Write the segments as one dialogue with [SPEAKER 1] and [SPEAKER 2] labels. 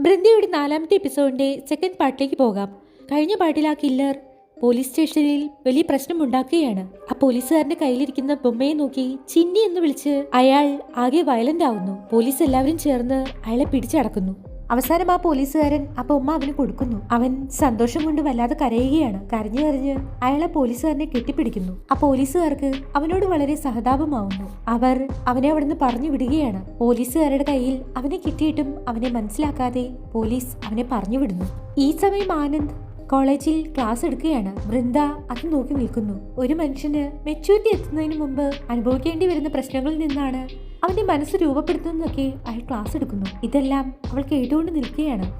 [SPEAKER 1] ബൃന്ദയുടെ നാലാമത്തെ എപ്പിസോഡിന്റെ സെക്കൻഡ് പാർട്ടിലേക്ക് പോകാം. കഴിഞ്ഞ പാർട്ടിൽ ആ കില്ലർ പോലീസ് സ്റ്റേഷനിൽ വലിയ പ്രശ്നം ഉണ്ടാക്കുകയാണ്. ആ പോലീസുകാരന്റെ കയ്യിലിരിക്കുന്ന ബൊമ്മയെ നോക്കി ചിന്നി എന്ന് വിളിച്ച് അയാൾ ആകെ വയലന്റ് ആവുന്നു. പോലീസ് എല്ലാവരും ചേർന്ന് അയാളെ പിടിച്ചടക്കുന്നു. അവസാനം ആ പോലീസുകാരൻ ആ ഉമ്മ അവന് കൊടുക്കുന്നു. അവൻ സന്തോഷം കൊണ്ട് വല്ലാതെ കരയുകയാണ്. കരഞ്ഞു കരഞ്ഞ് അയാളെ പോലീസുകാരനെ കെട്ടിപ്പിടിക്കുന്നു. ആ പോലീസുകാർക്ക് അവനോട് വളരെ സഹതാപമാവുന്നു. അവർ അവനെ അവിടുന്ന് പറഞ്ഞു വിടുകയാണ്. പോലീസുകാരുടെ കയ്യിൽ അവനെ കിട്ടിയിട്ടും അവനെ മനസ്സിലാക്കാതെ പോലീസ് അവനെ പറഞ്ഞു വിടുന്നു. ഈ സമയം ആനന്ദ് കോളേജിൽ ക്ലാസ് എടുക്കുകയാണ്. വൃന്ദ അത് നോക്കി നിൽക്കുന്നു. ഒരു മനുഷ്യന് മെച്യൂരിറ്റി എത്തുന്നതിന് മുമ്പ് അനുഭവിക്കേണ്ടി വരുന്ന പ്രശ്നങ്ങളിൽ നിന്നാണ് അവന്റെ മനസ്സ് രൂപപ്പെടുത്തുന്നതൊക്കെ അയാൾ ക്ലാസ് എടുക്കുന്നു. ഇതെല്ലാം അവൾ കേട്ടുകൊണ്ട് നിൽക്കുകയാണ്.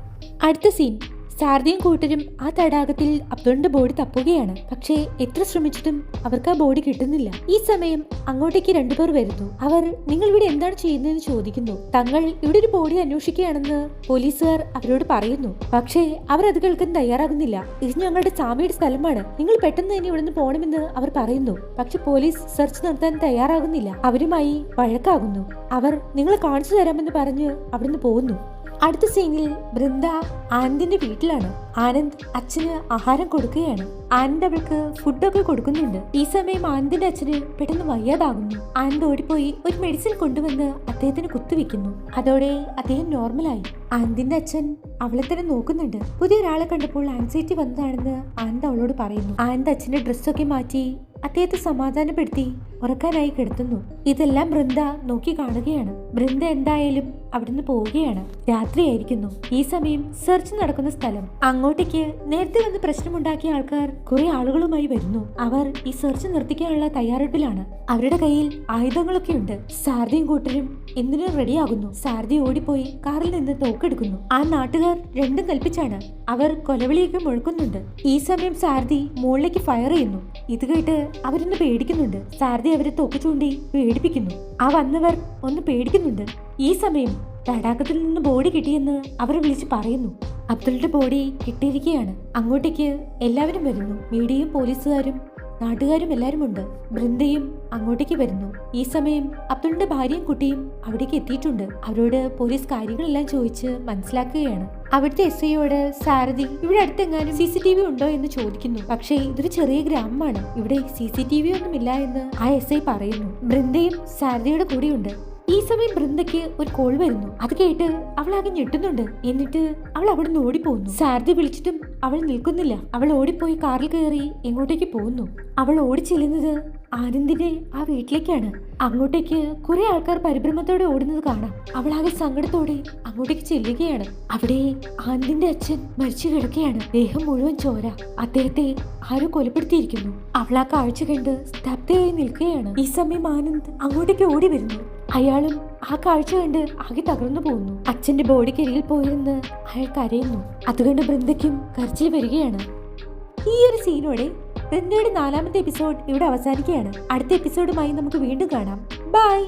[SPEAKER 1] അടുത്ത സീൻ സാരഥിയും കൂട്ടരും ആ തടാകത്തിൽ അബ്ദുളിന്റെ ബോഡി തപ്പുകയാണ്. പക്ഷേ എത്ര ശ്രമിച്ചിട്ടും അവർക്ക് ആ ബോഡി കിട്ടുന്നില്ല. ഈ സമയം അങ്ങോട്ടേക്ക് രണ്ടുപേർ വരുന്നു. അവർ നിങ്ങൾ ഇവിടെ എന്താണ് ചെയ്യുന്നതെന്ന് ചോദിക്കുന്നു. തങ്ങൾ ഇവിടെ ഒരു ബോഡി അന്വേഷിക്കുകയാണെന്ന് പോലീസുകാർ അവരോട് പറയുന്നു. പക്ഷേ അവർ അത് കേൾക്കാൻ തയ്യാറാകുന്നില്ല. ഇത് ഞങ്ങളുടെ സ്വാമിയുടെ സ്ഥലമാണ്. നിങ്ങൾ പെട്ടെന്ന് തന്നെ ഇവിടുന്ന് പോകണമെന്ന് അവർ പറയുന്നു. പക്ഷെ പോലീസ് സെർച്ച് നടത്താൻ തയ്യാറാകുന്നില്ല. അവരുമായി വഴക്കാകുന്നു. അവർ നിങ്ങളെ കാണിച്ചു തരാമെന്ന് പറഞ്ഞ് അവിടുന്ന് പോകുന്നു. അടുത്ത സീനിൽ ബൃന്ദ ആനന്ദിന്റെ വീട്ടിലാണ്. ആനന്ദ് അച്ഛന് ആഹാരം കൊടുക്കുകയാണ്. ആനന്ദ് അവൾക്ക് ഫുഡൊക്കെ കൊടുക്കുന്നുണ്ട്. ഈ സമയം ആനന്ദിന്റെ അച്ഛന് പെട്ടെന്ന് വയ്യാതാകുന്നു. ആനന്ദ് ഓടിപ്പോയി ഒരു മെഡിസിൻ കൊണ്ടുവന്ന് അദ്ദേഹത്തിന് കുത്തിവെക്കുന്നു. അതോടെ അദ്ദേഹം നോർമലായി. ആനന്ദിന്റെ അച്ഛൻ അവളെ തന്നെ നോക്കുന്നുണ്ട്. പുതിയ ഒരാളെ കണ്ടപ്പോൾ ആൻസൈറ്റി വന്നതാണെന്ന് ആനന്ദ് അവളോട് പറയുന്നു. ആനന്ദ് അച്ഛന്റെ ഡ്രസ്സൊക്കെ മാറ്റി അദ്ദേഹത്തെ സമാധാനപ്പെടുത്തി ഉറക്കാനായി കിടത്തുന്നു. ഇതെല്ലാം ബൃന്ദ നോക്കി കാണുകയാണ്. ബൃന്ദ എന്തായാലും അവിടുന്ന് പോവുകയാണ്. രാത്രിയായിരിക്കുന്നു. ഈ സമയം സെർച്ച് നടക്കുന്ന സ്ഥലം. അങ്ങോട്ടേക്ക് നേരത്തെ വന്ന് പ്രശ്നമുണ്ടാക്കിയ ആൾക്കാർ കുറെ ആളുകളുമായി വരുന്നു. അവർ ഈ സെർച്ച് നിർത്തിക്കാനുള്ള തയ്യാറെടുപ്പിലാണ്. അവരുടെ കയ്യിൽ ആയുധങ്ങളൊക്കെ ഉണ്ട്. സാരഥിയും കൂട്ടരും എന്തിനും റെഡിയാകുന്നു. സാരഥി ഓടിപ്പോയി കാറിൽ നിന്ന് തോക്കെടുക്കുന്നു. ആ നാട്ടുകാർ രണ്ടും കൽപ്പിച്ചാണ്. അവർ കൊലവിളിയൊക്കെ മുഴക്കുന്നുണ്ട്. ഈ സമയം സാരഥി മുകളിലേക്ക് ഫയർ ചെയ്യുന്നു. ഇത് കേട്ട് അവരൊന്ന് പേടിക്കുന്നുണ്ട്. സാരഥി അവരെ തോക്ക് ചൂണ്ടി പേടിപ്പിക്കുന്നു. ആ വന്നവർ ഒന്ന് പേടിക്കുന്നുണ്ട്. ഈ സമയം തടാകത്തിൽ നിന്ന് ബോഡി കിട്ടിയെന്ന് അവർ വിളിച്ച് പറയുന്നു. അബ്ദുളുടെ ബോഡി കിട്ടിയിരിക്കുകയാണ് അങ്ങോട്ടേക്ക് എല്ലാവരും വരുന്നു. മീഡിയയും പോലീസുകാരും നാട്ടുകാരും എല്ലാവരും ഉണ്ട് ബൃന്ദയും അങ്ങോട്ടേക്ക് വരുന്നു. ഈ സമയം അബ്ദുളിന്റെ ഭാര്യയും കുട്ടിയും അവിടേക്ക് എത്തിയിട്ടുണ്ട്. അവരോട് പോലീസ് കാര്യങ്ങളെല്ലാം ചോദിച്ച് മനസ്സിലാക്കുകയാണ്. അവിടുത്തെ എസ് ഐയോട് സാരഥി ഇവിടെ അടുത്തെങ്ങാനും സി സി ടി വി ഉണ്ടോ എന്ന് ചോദിക്കുന്നു. പക്ഷേ ഇതൊരു ചെറിയ ഗ്രാമമാണ്. ഇവിടെ സി സി ടി വി ഒന്നും ഇല്ല എന്ന് ആ എസ് ഐ പറയുന്നു. ബൃന്ദയും സാരഥിയുടെ കൂടെയുണ്ട്. ഈ സമയം ബൃന്ദയ്ക്ക് ഒരു കോൾ വരുന്നു. അത് കേട്ട് അവൾ ആകെ ഞെട്ടുന്നുണ്ട്. എന്നിട്ട് അവൾ അവിടുന്ന് ഓടിപ്പോകുന്നു സാരഥി വിളിച്ചിട്ടും അവൾ നിൽക്കുന്നില്ല. അവൾ ഓടിപ്പോയി കാറിൽ കയറി എങ്ങോട്ടേക്ക് പോകുന്നു. അവൾ ഓടിച്ചെല്ലുന്നത് ആനന്ദിന്റെ ആ വീട്ടിലേക്കാണ്. അങ്ങോട്ടേക്ക് കുറെ ആൾക്കാർ പരിഭ്രമത്തോടെ ഓടുന്നത് കാണാം. അവൾ ആകെ സങ്കടത്തോടെ അങ്ങോട്ടേക്ക് ചെല്ലുകയാണ്. അവിടെ ആനന്ദിന്റെ അച്ഛൻ മരിച്ചു കിടക്കുകയാണ്. ദേഹം മുഴുവൻ ചോര. അദ്ദേഹത്തെ ആരോ കൊലപ്പെടുത്തിയിരിക്കുന്നു. അവൾ ആ കാഴ്ച കണ്ട് സ്തബ്ധയായി നിൽക്കുകയാണ്. ഈ സമയം ആനന്ദ് അങ്ങോട്ടേക്ക് ഓടി വരുന്നു. അയാളും ആ കാഴ്ച കണ്ട് ആകെ തകർന്നു പോകുന്നു. അച്ഛന്റെ ബോഡിക്കരികിൽ പോയിരുന്ന് അയാൾ കരയുന്നു. അതുകൊണ്ട് ബൃന്ദയ്ക്കും കരച്ചിൽ വരികയാണ്. ഈ ഒരു സീനോടെ ബൃന്ദയുടെ നാലാമത്തെ എപ്പിസോഡ് ഇവിടെ അവസാനിക്കുകയാണ്. അടുത്ത എപ്പിസോഡുമായി നമുക്ക് വീണ്ടും കാണാം. ബൈ